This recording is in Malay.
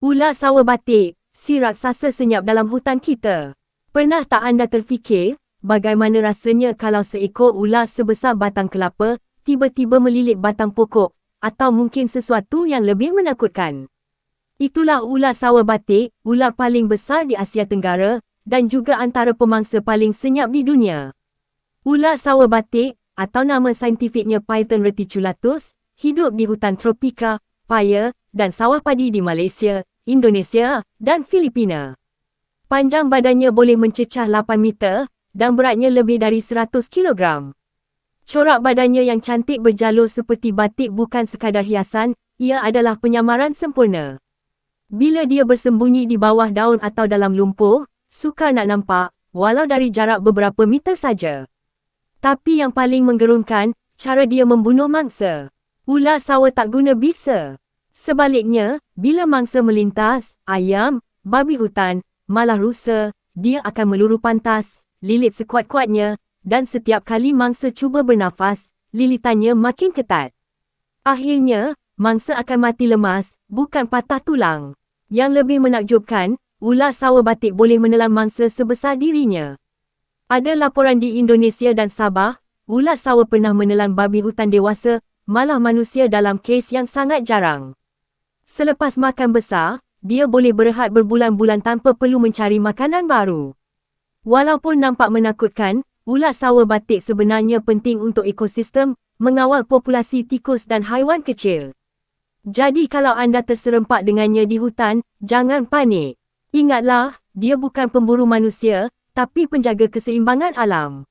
Ular sawah batik, si raksasa senyap dalam hutan kita. Pernah tak anda terfikir, bagaimana rasanya kalau seekor ular sebesar batang kelapa, tiba-tiba melilit batang pokok, atau mungkin sesuatu yang lebih menakutkan? Itulah ular sawah batik, ular paling besar di Asia Tenggara, dan juga antara pemangsa paling senyap di dunia. Ular sawah batik, atau nama saintifiknya Python reticulatus, hidup di hutan tropika, paya, dan sawah padi di Malaysia, Indonesia, dan Filipina. Panjang badannya boleh mencecah 8 meter dan beratnya lebih dari 100 kilogram. Corak badannya yang cantik berjalur seperti batik bukan sekadar hiasan, ia adalah penyamaran sempurna. Bila dia bersembunyi di bawah daun atau dalam lumpur, sukar nak nampak, walau dari jarak beberapa meter saja. Tapi yang paling menggerunkan, cara dia membunuh mangsa. Ular sawah tak guna bisa. Sebaliknya, bila mangsa melintas, ayam, babi hutan, malah rusa, dia akan meluru pantas, lilit sekuat-kuatnya, dan setiap kali mangsa cuba bernafas, lilitannya makin ketat. Akhirnya, mangsa akan mati lemas, bukan patah tulang. Yang lebih menakjubkan, ular sawah batik boleh menelan mangsa sebesar dirinya. Ada laporan di Indonesia dan Sabah, ular sawah pernah menelan babi hutan dewasa, malah manusia dalam kes yang sangat jarang. Selepas makan besar, dia boleh berehat berbulan-bulan tanpa perlu mencari makanan baru. Walaupun nampak menakutkan, ulat sawah batik sebenarnya penting untuk ekosistem, mengawal populasi tikus dan haiwan kecil. Jadi kalau anda terserempak dengannya di hutan, jangan panik. Ingatlah, dia bukan pemburu manusia, tapi penjaga keseimbangan alam.